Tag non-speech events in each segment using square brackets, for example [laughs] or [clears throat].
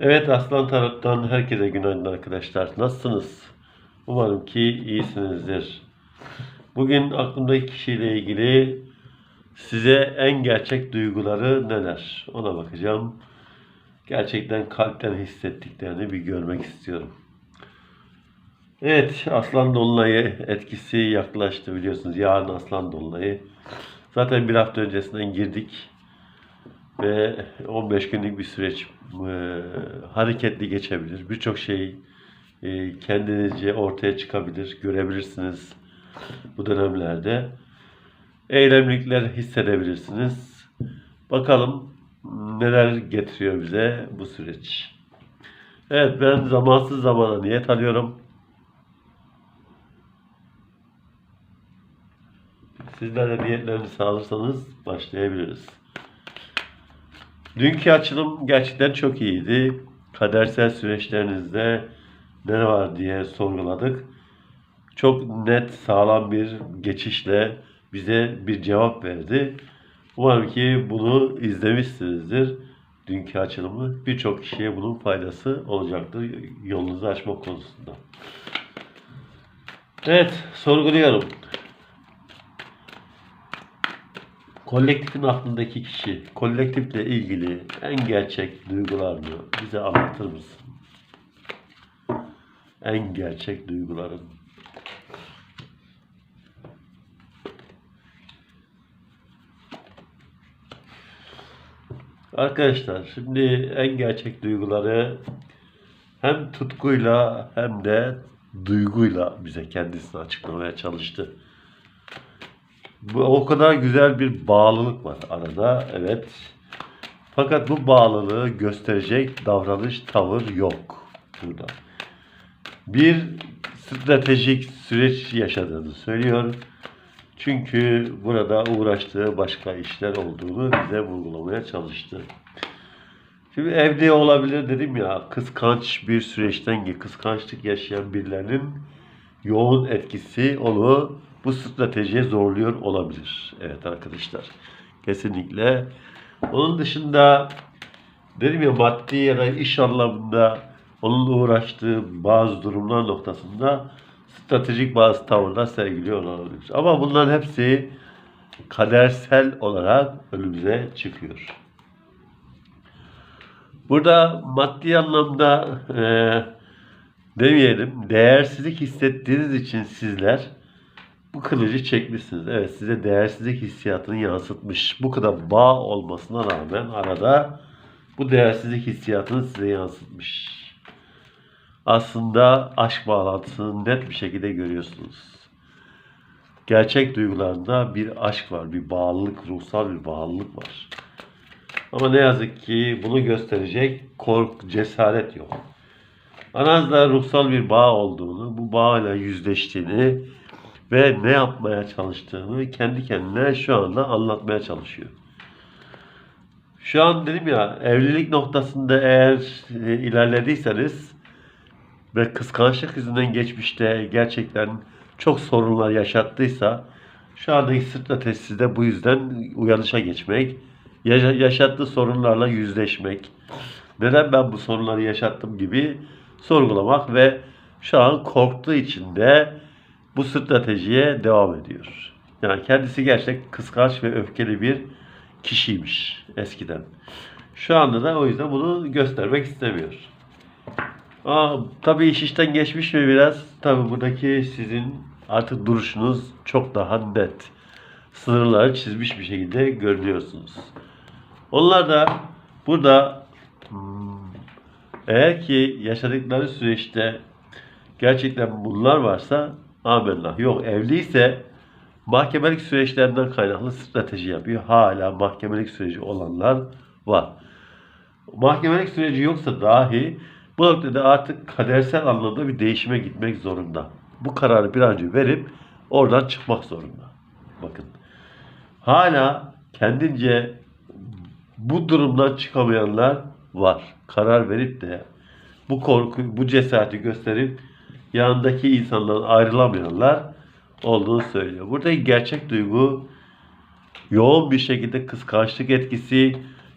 Evet Aslan Tarot'tan herkese günaydın arkadaşlar. Nasılsınız? Umarım ki iyisinizdir. Bugün aklımdaki kişiyle ilgili size en gerçek duyguları neler? Ona bakacağım. Gerçekten kalpten hissettiklerini bir görmek istiyorum. Evet, Aslan Dolunay'ı etkisi yaklaştı biliyorsunuz. Yarın Aslan Dolunay'ı. Zaten bir hafta öncesinden girdik ve 15 günlük bir süreç e, hareketli geçebilir. Birçok şey e, kendinizce ortaya çıkabilir, görebilirsiniz bu dönemlerde. Eylemlikler hissedebilirsiniz. Bakalım neler getiriyor bize bu süreç. Evet ben zamansız zamana niyet alıyorum. Sizler de niyetlerinizi sağlarsanız başlayabiliriz. Dünkü açılım gerçekten çok iyiydi. Kadersel süreçlerinizde ne var diye sorguladık. Çok net, sağlam bir geçişle bize bir cevap verdi. Umarım ki bunu izlemişsinizdir. Dünkü açılımı birçok kişiye bunun faydası olacaktır yolunuzu açmak konusunda. Evet, sorguluyorum. Kolektifin aklındaki kişi, kolektifle ilgili en gerçek duygularını bize anlatır mısın? En gerçek duyguların. Arkadaşlar şimdi en gerçek duyguları hem tutkuyla hem de duyguyla bize kendisini açıklamaya çalıştı. Bu o kadar güzel bir bağlılık var arada. Evet. Fakat bu bağlılığı gösterecek davranış, tavır yok burada. Bir stratejik süreç yaşadığını söylüyor. Çünkü burada uğraştığı başka işler olduğunu bize vurgulamaya çalıştı. Şimdi evde olabilir dedim ya kıskanç bir süreçten kıskançlık yaşayan birilerinin yoğun etkisi onu bu stratejiye zorluyor olabilir. Evet arkadaşlar. Kesinlikle. Onun dışında dedim ya maddi ya da iş anlamında onunla uğraştığı bazı durumlar noktasında stratejik bazı tavırlar sergiliyor olabilir. Ama bunların hepsi kadersel olarak önümüze çıkıyor. Burada maddi anlamda e, demeyelim değersizlik hissettiğiniz için sizler bu kılıcı çekmişsiniz. Evet size değersizlik hissiyatını yansıtmış. Bu kadar bağ olmasına rağmen arada bu değersizlik hissiyatını size yansıtmış. Aslında aşk bağlantısını net bir şekilde görüyorsunuz. Gerçek duygularında bir aşk var, bir bağlılık, ruhsal bir bağlılık var. Ama ne yazık ki bunu gösterecek kork, cesaret yok. Aranızda ruhsal bir bağ olduğunu, bu bağla yüzleştiğini ve ne yapmaya çalıştığını kendi kendine şu anda anlatmaya çalışıyor. Şu an dedim ya evlilik noktasında eğer e, ilerlediyseniz ve kıskançlık yüzünden geçmişte gerçekten çok sorunlar yaşattıysa şu andaki strateji sizde bu yüzden uyanışa geçmek, yaşa- yaşattığı sorunlarla yüzleşmek, neden ben bu sorunları yaşattım gibi sorgulamak ve şu an korktuğu için de bu stratejiye devam ediyor. Yani kendisi gerçekten kıskanç ve öfkeli bir kişiymiş eskiden. Şu anda da o yüzden bunu göstermek istemiyor. Aa, tabii iş işten geçmiş mi biraz? Tabii buradaki sizin artık duruşunuz çok daha net. Sınırları çizmiş bir şekilde görünüyorsunuz. Onlar da burada hmm, eğer ki yaşadıkları süreçte gerçekten bunlar varsa amenna. Yok evliyse mahkemelik süreçlerinden kaynaklı strateji yapıyor. Hala mahkemelik süreci olanlar var. Mahkemelik süreci yoksa dahi bu noktada artık kadersel anlamda bir değişime gitmek zorunda. Bu kararı bir an önce verip oradan çıkmak zorunda. Bakın. Hala kendince bu durumdan çıkamayanlar var. Karar verip de bu korku, bu cesareti gösterip yanındaki insandan ayrılamayanlar olduğunu söylüyor. Buradaki gerçek duygu yoğun bir şekilde kıskançlık etkisi,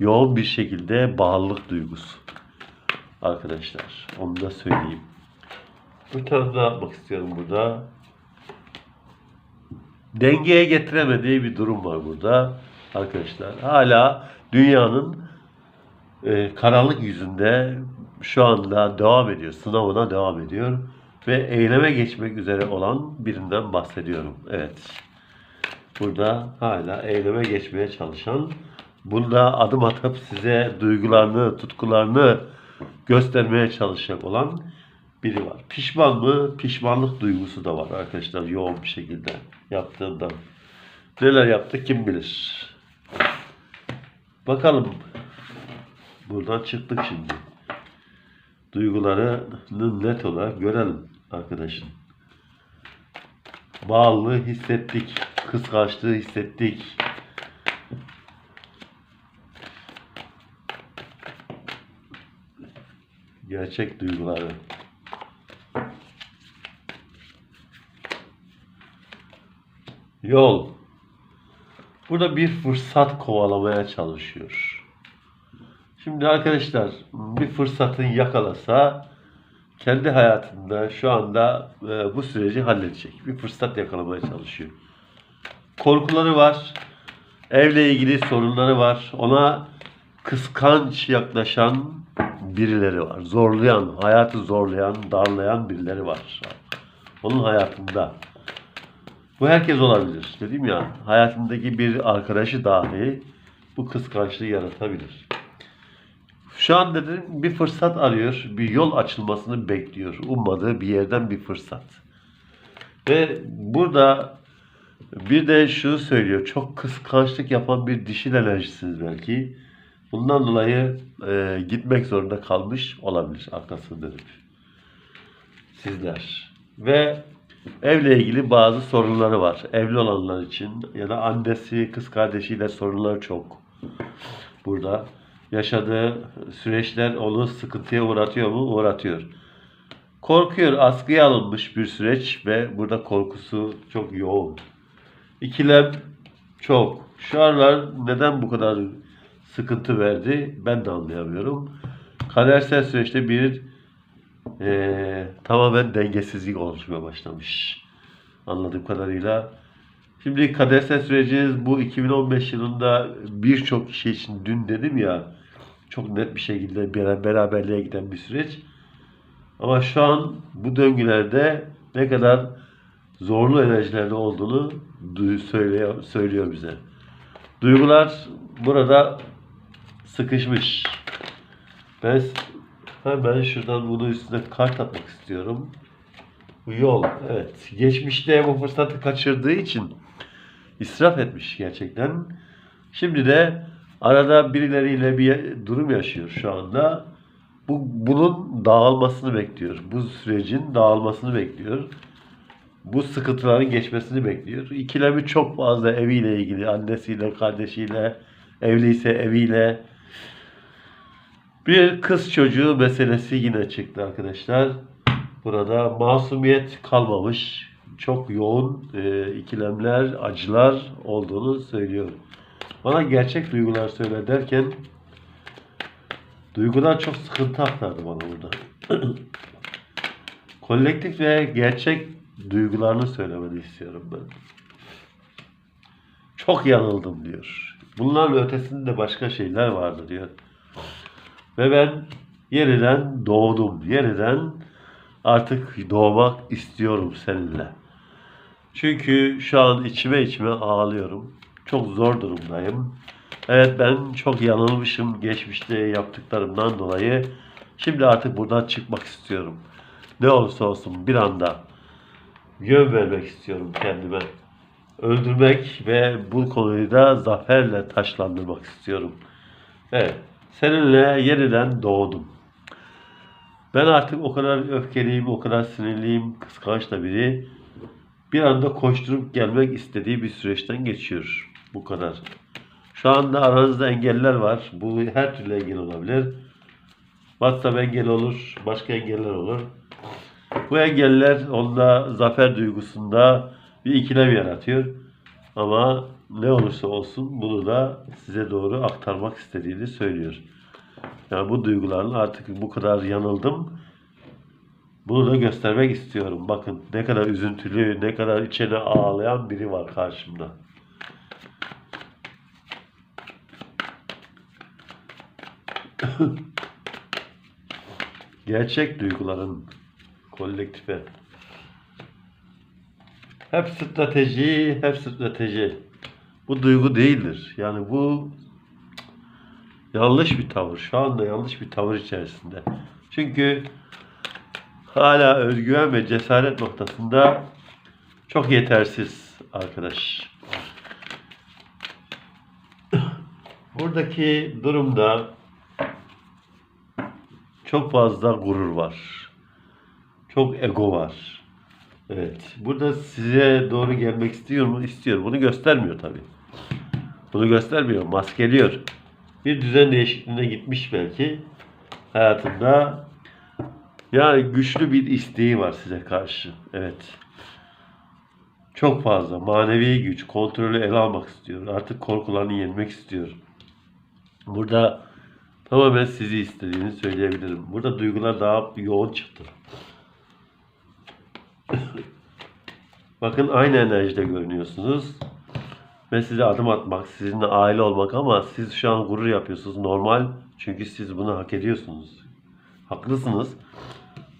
yoğun bir şekilde bağlılık duygusu. arkadaşlar. Onu da söyleyeyim. Bir tane daha yapmak istiyorum burada. Dengeye getiremediği bir durum var burada arkadaşlar. Hala dünyanın e, karanlık yüzünde şu anda devam ediyor. Sınavına devam ediyor. Ve eyleme geçmek üzere olan birinden bahsediyorum. Evet. Burada hala eyleme geçmeye çalışan, bunda adım atıp size duygularını, tutkularını göstermeye çalışacak olan biri var. Pişman mı? Pişmanlık duygusu da var arkadaşlar yoğun bir şekilde yaptığından. Neler yaptı kim bilir. Bakalım. Buradan çıktık şimdi. Duygularını net olarak görelim arkadaşım. Bağlılığı hissettik. Kıskançlığı hissettik. Gerçek duyguları. Yol. Burada bir fırsat kovalamaya çalışıyor. Şimdi arkadaşlar bir fırsatın yakalasa kendi hayatında şu anda e, bu süreci halledecek. Bir fırsat yakalamaya çalışıyor. Korkuları var. Evle ilgili sorunları var. Ona kıskanç yaklaşan birileri var. Zorlayan, hayatı zorlayan, darlayan birileri var. Onun hayatında. Bu herkes olabilir. Dedim ya hayatındaki bir arkadaşı dahi bu kıskançlığı yaratabilir. Şu an dedim bir fırsat arıyor, bir yol açılmasını bekliyor. Ummadığı bir yerden bir fırsat. Ve burada bir de şu söylüyor, çok kıskançlık yapan bir dişil enerjisiniz belki. Bundan dolayı e, gitmek zorunda kalmış olabilir arkasını dönüp. Sizler. Ve evle ilgili bazı sorunları var. Evli olanlar için ya da annesi, kız kardeşiyle sorunları çok. Burada yaşadığı süreçler onu sıkıntıya uğratıyor mu? Uğratıyor. Korkuyor, askıya alınmış bir süreç ve burada korkusu çok yoğun. İkilem çok. Şu aralar neden bu kadar sıkıntı verdi ben de anlayamıyorum. Kadersel süreçte bir eee, tamamen dengesizlik oluşmaya başlamış. Anladığım kadarıyla. Şimdi kadersel süreciniz bu 2015 yılında birçok kişi için dün dedim ya çok net bir şekilde bera- beraberliğe giden bir süreç. Ama şu an bu döngülerde ne kadar zorlu enerjilerde olduğunu söylüyor, söylüyor bize. Duygular burada sıkışmış. Ben hemen şuradan bunu üstüne kart atmak istiyorum. Bu yol, evet. Geçmişte bu fırsatı kaçırdığı için israf etmiş gerçekten. Şimdi de arada birileriyle bir durum yaşıyor şu anda. Bu bunun dağılmasını bekliyor. Bu sürecin dağılmasını bekliyor. Bu sıkıntıların geçmesini bekliyor. İkilemi çok fazla eviyle ilgili, annesiyle, kardeşiyle, evliyse eviyle. Bir kız çocuğu meselesi yine çıktı arkadaşlar. Burada masumiyet kalmamış. Çok yoğun e, ikilemler, acılar olduğunu söylüyor. Bana gerçek duygular söyle derken duygudan çok sıkıntı aktardı bana burada. [clears throat] Kolektif ve gerçek duygularını söylemeni istiyorum ben. Çok yanıldım diyor. Bunların ötesinde başka şeyler vardı diyor. Ve ben yeniden doğdum. Yeniden artık doğmak istiyorum seninle. Çünkü şu an içime içime ağlıyorum. Çok zor durumdayım. Evet ben çok yanılmışım geçmişte yaptıklarımdan dolayı. Şimdi artık buradan çıkmak istiyorum. Ne olursa olsun bir anda yön vermek istiyorum kendime. Öldürmek ve bu konuyu da zaferle taşlandırmak istiyorum. Evet, seninle yeniden doğdum. Ben artık o kadar öfkeliyim, o kadar sinirliyim, kıskanç da biri. Bir anda koşturup gelmek istediği bir süreçten geçiyor. Bu kadar. Şu anda aranızda engeller var. Bu her türlü engel olabilir. WhatsApp engel olur, başka engeller olur. Bu engeller onda zafer duygusunda bir ikilem yaratıyor. Ama ne olursa olsun bunu da size doğru aktarmak istediğini söylüyor. Yani bu duygularla artık bu kadar yanıldım. Bunu da göstermek istiyorum. Bakın ne kadar üzüntülü, ne kadar içine ağlayan biri var karşımda. [laughs] Gerçek duyguların kolektife. Hep strateji, hep strateji. Bu duygu değildir. Yani bu yanlış bir tavır. Şu anda yanlış bir tavır içerisinde. Çünkü hala özgüven ve cesaret noktasında çok yetersiz arkadaş. Buradaki durumda çok fazla gurur var. Çok ego var. Evet. Burada size doğru gelmek istiyor mu? İstiyor. Bunu göstermiyor tabii. Bunu göstermiyor. Maskeliyor. Bir düzen değişikliğine gitmiş belki. Hayatında yani güçlü bir isteği var size karşı. Evet. Çok fazla manevi güç, kontrolü ele almak istiyor. Artık korkularını yenmek istiyor. Burada tamamen sizi istediğini söyleyebilirim. Burada duygular daha yoğun çıktı. Bakın aynı enerjide görünüyorsunuz. Ve size adım atmak, sizinle aile olmak ama siz şu an gurur yapıyorsunuz. Normal. Çünkü siz bunu hak ediyorsunuz. Haklısınız.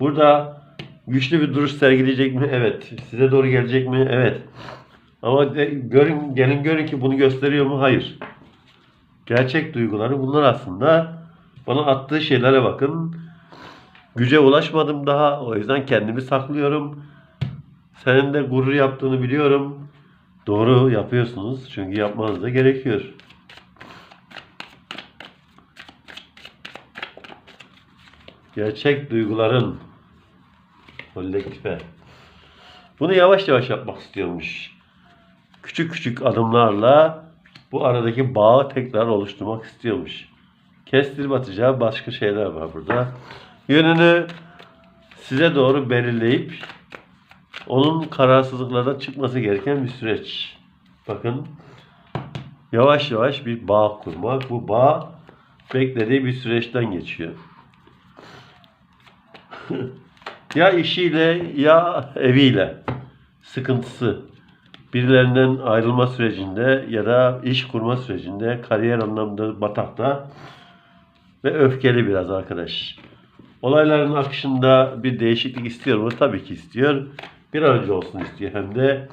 Burada güçlü bir duruş sergileyecek mi? Evet. Size doğru gelecek mi? Evet. Ama de, görün, gelin görün ki bunu gösteriyor mu? Hayır. Gerçek duyguları bunlar aslında. Bana attığı şeylere bakın. Güce ulaşmadım daha. O yüzden kendimi saklıyorum. Senin de gurur yaptığını biliyorum. Doğru yapıyorsunuz. Çünkü yapmanız da gerekiyor. Gerçek duyguların kolektife. Bunu yavaş yavaş yapmak istiyormuş. Küçük küçük adımlarla bu aradaki bağı tekrar oluşturmak istiyormuş. Kestirip atacağı başka şeyler var burada. Yönünü size doğru belirleyip onun kararsızlıklardan çıkması gereken bir süreç. Bakın yavaş yavaş bir bağ kurmak. Bu bağ beklediği bir süreçten geçiyor. [laughs] ya işiyle ya eviyle sıkıntısı birilerinden ayrılma sürecinde ya da iş kurma sürecinde kariyer anlamında batakta ve öfkeli biraz arkadaş. Olayların akışında bir değişiklik istiyor mu? Tabii ki istiyor. Bir an önce olsun istiyor. Hem de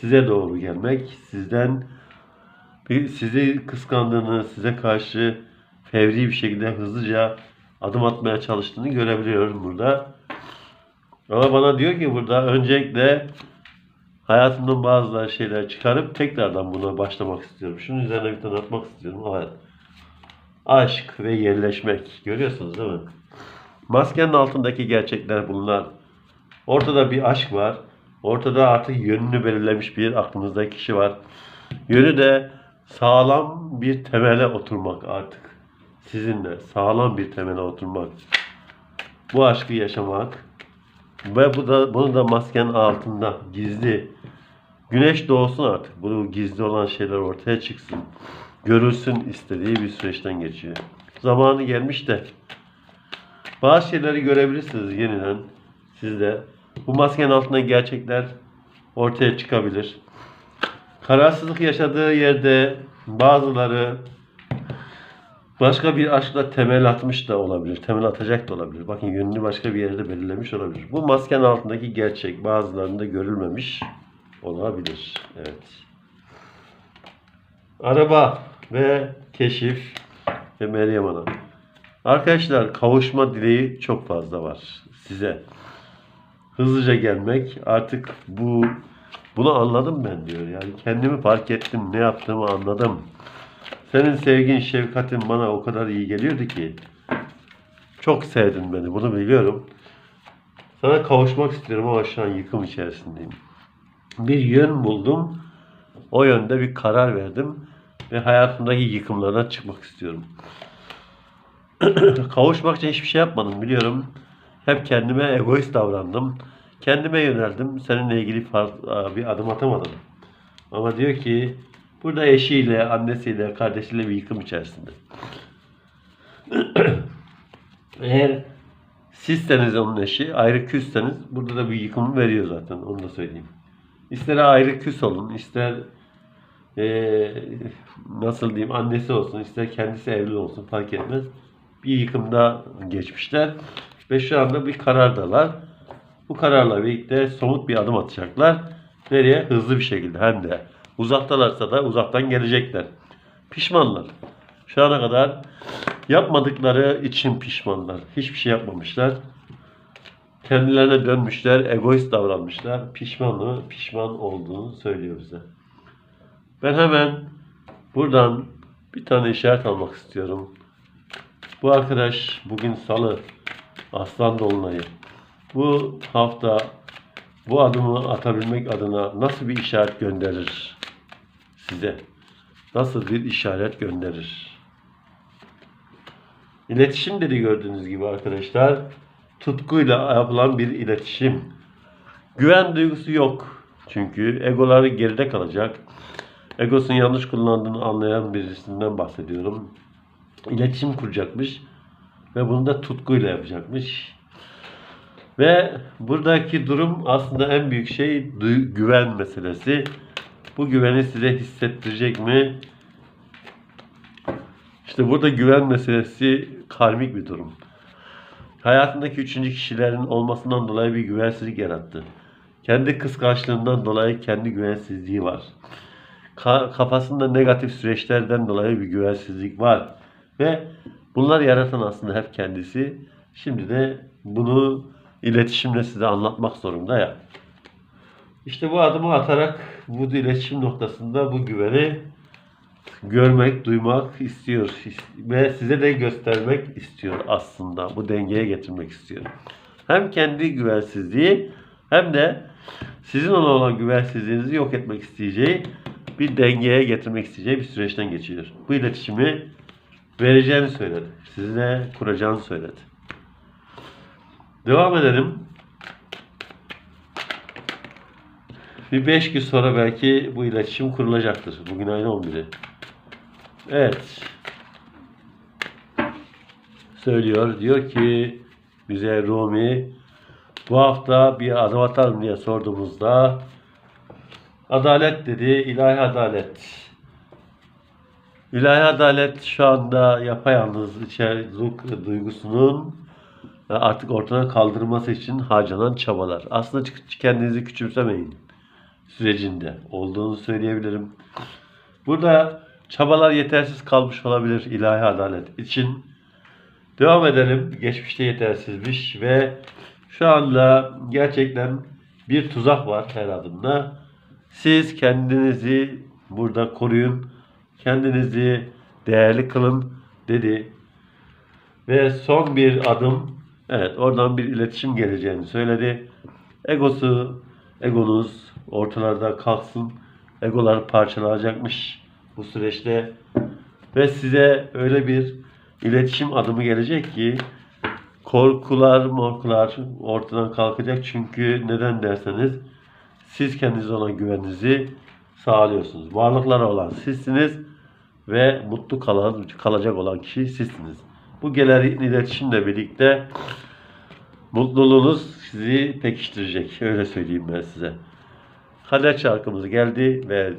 size doğru gelmek, sizden sizi kıskandığını, size karşı fevri bir şekilde hızlıca adım atmaya çalıştığını görebiliyorum burada. Ama bana diyor ki burada öncelikle hayatımdan bazı şeyler çıkarıp tekrardan buna başlamak istiyorum. Şunun üzerine bir tane atmak istiyorum. Evet. Aşk ve yerleşmek. Görüyorsunuz değil mi? Maskenin altındaki gerçekler bunlar. Ortada bir aşk var. Ortada artık yönünü belirlemiş bir aklınızdaki kişi var. Yönü de sağlam bir temele oturmak artık. Sizinle sağlam bir temele oturmak. Bu aşkı yaşamak. Ve bu da bunu da maskenin altında gizli. Güneş doğsun artık. Bu gizli olan şeyler ortaya çıksın. Görülsün istediği bir süreçten geçiyor. Zamanı gelmiş de bazı şeyleri görebilirsiniz yeniden siz de. Bu maskenin altında gerçekler ortaya çıkabilir. Kararsızlık yaşadığı yerde bazıları başka bir aşkla temel atmış da olabilir. Temel atacak da olabilir. Bakın yönünü başka bir yerde belirlemiş olabilir. Bu maskenin altındaki gerçek bazılarında görülmemiş olabilir. Evet. Araba ve keşif ve Meryem Ana. Arkadaşlar kavuşma dileği çok fazla var size. Hızlıca gelmek artık bu bunu anladım ben diyor. Yani kendimi fark ettim, ne yaptığımı anladım. Senin sevgin, şefkatin bana o kadar iyi geliyordu ki. Çok sevdin beni, bunu biliyorum. Sana kavuşmak istiyorum ama şu an yıkım içerisindeyim. Bir yön buldum. O yönde bir karar verdim. Ve hayatımdaki yıkımlardan çıkmak istiyorum. [clears throat] Kavuşmak için hiçbir şey yapmadım biliyorum. Hep kendime egoist davrandım. Kendime yöneldim. Seninle ilgili bir adım atamadım. Ama diyor ki burada eşiyle, annesiyle, kardeşiyle bir yıkım içerisinde. [clears throat] Eğer sizseniz onun eşi, ayrı küsseniz burada da bir yıkım veriyor zaten. Onu da söyleyeyim. İster ayrı küs olun, ister eee, nasıl diyeyim annesi olsun, ister kendisi evli olsun fark etmez. Bir yıkımda geçmişler ve şu anda bir karardalar. Bu kararla birlikte somut bir adım atacaklar. Nereye? Hızlı bir şekilde hem de. Uzaktalarsa da uzaktan gelecekler. Pişmanlar. Şu ana kadar yapmadıkları için pişmanlar. Hiçbir şey yapmamışlar. Kendilerine dönmüşler, egoist davranmışlar. Pişmanlığı pişman olduğunu söylüyor bize. Ben hemen buradan bir tane işaret almak istiyorum. Bu arkadaş bugün salı Aslan Dolunay'ı. Bu hafta bu adımı atabilmek adına nasıl bir işaret gönderir size? Nasıl bir işaret gönderir? İletişim dedi gördüğünüz gibi arkadaşlar. Tutkuyla yapılan bir iletişim. Güven duygusu yok. Çünkü egoları geride kalacak. Egosunu yanlış kullandığını anlayan birisinden bahsediyorum. İletişim kuracakmış. Ve bunu da tutkuyla yapacakmış. Ve buradaki durum aslında en büyük şey güven meselesi. Bu güveni size hissettirecek mi? İşte burada güven meselesi karmik bir durum. Hayatındaki üçüncü kişilerin olmasından dolayı bir güvensizlik yarattı. Kendi kıskançlığından dolayı kendi güvensizliği var. Ka- kafasında negatif süreçlerden dolayı bir güvensizlik var. Ve bunlar yaratan aslında hep kendisi. Şimdi de bunu iletişimle size anlatmak zorunda ya. İşte bu adımı atarak bu iletişim noktasında bu güveni görmek, duymak istiyor ve size de göstermek istiyor aslında. Bu dengeye getirmek istiyor. Hem kendi güvensizliği hem de sizin ona olan güvensizliğinizi yok etmek isteyeceği bir dengeye getirmek isteyeceği bir süreçten geçiyor. Bu iletişimi vereceğini söyledi. Sizinle kuracağını söyledi. Devam edelim. Bir 5 gün sonra belki bu iletişim kurulacaktır. Bugün ayın 11'i. Evet. Söylüyor. Diyor ki bize Rumi bu hafta bir adım atalım diye sorduğumuzda adalet dedi. ilahi adalet. İlahi adalet şu anda yapayalnız içerlik duygusunun artık ortadan kaldırılması için harcanan çabalar. Aslında kendinizi küçümsemeyin sürecinde olduğunu söyleyebilirim. Burada çabalar yetersiz kalmış olabilir ilahi adalet için. Devam edelim. Geçmişte yetersizmiş ve şu anda gerçekten bir tuzak var her adımda. Siz kendinizi burada koruyun. Kendinizi değerli kılın dedi. Ve son bir adım evet oradan bir iletişim geleceğini söyledi. Egosu, egonuz ortalarda kalksın. Egolar parçalanacakmış bu süreçte. Ve size öyle bir iletişim adımı gelecek ki korkular, morkular ortadan kalkacak. Çünkü neden derseniz siz kendinize olan güveninizi sağlıyorsunuz. Varlıklara olan sizsiniz ve mutlu kalan, kalacak olan kişi sizsiniz. Bu gelen iletişimle birlikte mutluluğunuz sizi pekiştirecek. Öyle söyleyeyim ben size. Kader çarkımız geldi ve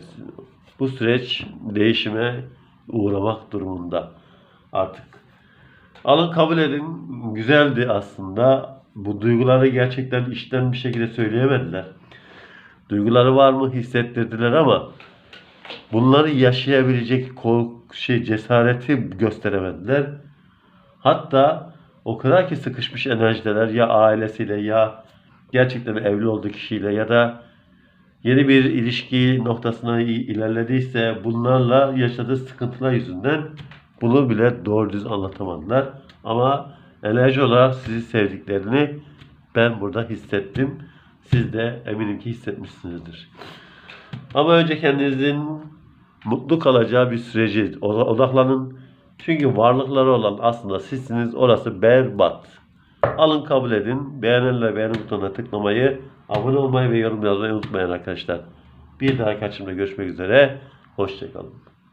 bu süreç değişime uğramak durumunda artık. Alın kabul edin. Güzeldi aslında. Bu duyguları gerçekten içten bir şekilde söyleyemediler. Duyguları var mı hissettirdiler ama bunları yaşayabilecek korku, şey cesareti gösteremediler. Hatta o kadar ki sıkışmış enerjideler ya ailesiyle ya gerçekten evli olduğu kişiyle ya da yeni bir ilişki noktasına ilerlediyse bunlarla yaşadığı sıkıntılar yüzünden bunu bile doğru düz anlatamadılar. Ama enerji olarak sizi sevdiklerini ben burada hissettim. Siz de eminim ki hissetmişsinizdir. Ama önce kendinizin mutlu kalacağı bir süreci odaklanın. Çünkü varlıkları olan aslında sizsiniz. Orası berbat. Alın kabul edin. Beğenenler beğeni butonuna tıklamayı, abone olmayı ve yorum yazmayı unutmayın arkadaşlar. Bir daha kaçımda görüşmek üzere. Hoşçakalın.